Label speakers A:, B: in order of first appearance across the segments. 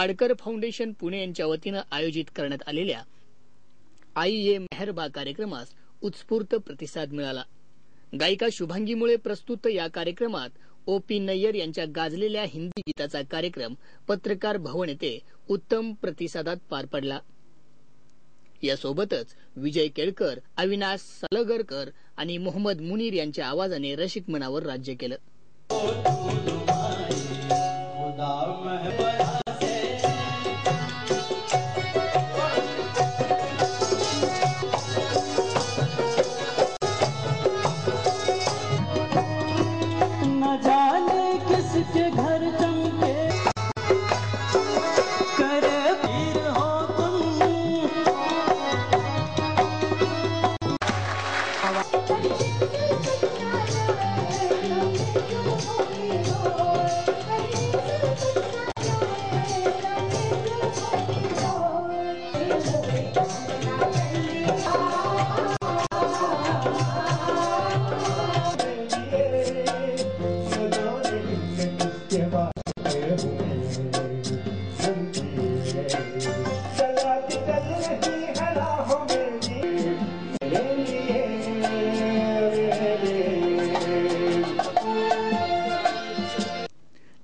A: Adkar foundation Pune यांच्या वतीनं आयोजित करण्यात आलेल्या आई ये मेहरबा कार्यक्रमास उत्स्फूर्त प्रतिसाद मिळाला. गायिका शुभांगीमुळे प्रस्तुत या कार्यक्रमात ओ पी नय्यर यांच्या गाजलेल्या हिंदी गीताचा कार्यक्रम पत्रकार भवन येथे उत्तम प्रतिसादात पार पडला. यासोबतच विजय केळकर अविनाश सलगरकर आणि मोहम्मद मुनीर यांच्या आवाजाने रसिक मनावर राज्य केलं.
B: जाने किसके घर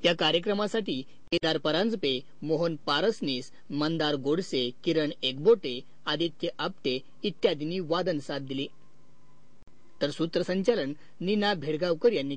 A: या कार्यक्रमासाठी केदार परांजपे मोहन पारसनीस मंदार गोडसे किरण एकबोटे आदित्य आपटे इत्यादींनी वादन साथ दिली. तर सूत्रसंचालन नीना भेडगावकर यांनी